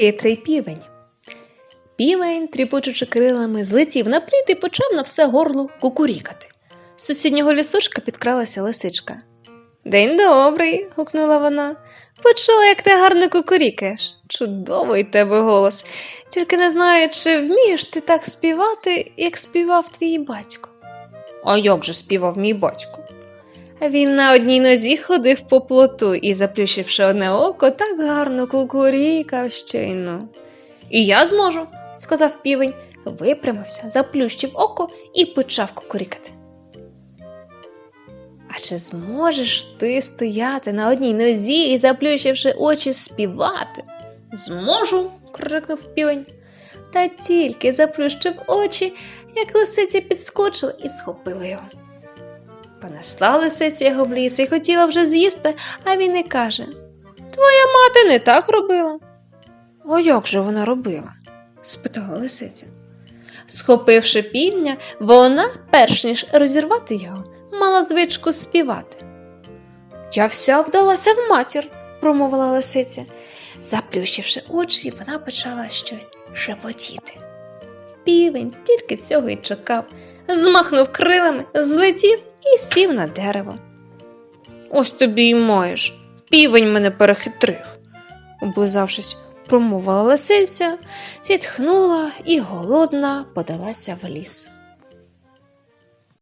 Хитрий півень. Півень, тріпочучи крилами, злетів на плід і почав на все горло кукурікати. З сусіднього лісочка підкралася лисичка. День добрий. гукнула вона. Почула, як ти гарно кукурікаєш. Чудовий тебе голос. Тільки не знаю, чи вмієш ти так співати, як співав твій батько. А як же співав мій батько? Він на одній нозі ходив по плоту і, заплющивши одне око, так гарно кукурікав щойно. І я зможу, сказав півень, випрямився, заплющив око і почав кукурікати. А чи зможеш ти стояти на одній нозі і, заплющивши очі, співати? Зможу, крикнув півень. Та тільки заплющив очі, як лисиця підскочила і схопила його. Понесла лисиця його в ліс і хотіла вже з'їсти, а він і каже: Твоя мати не так робила. А як же вона робила? спитала лисиця. Схопивши півня, вона, перш ніж розірвати його, мала звичку співати. Я вся вдалася в матір, промовила лисиця. Заплющивши очі, вона почала щось шепотіти. Півень тільки цього й чекав, змахнув крилами, злетів і сів на дерево. Ось тобі й маєш. Півень мене перехитрив, облизавшись, промовила лисиця, зітхнула і голодна подалася в ліс.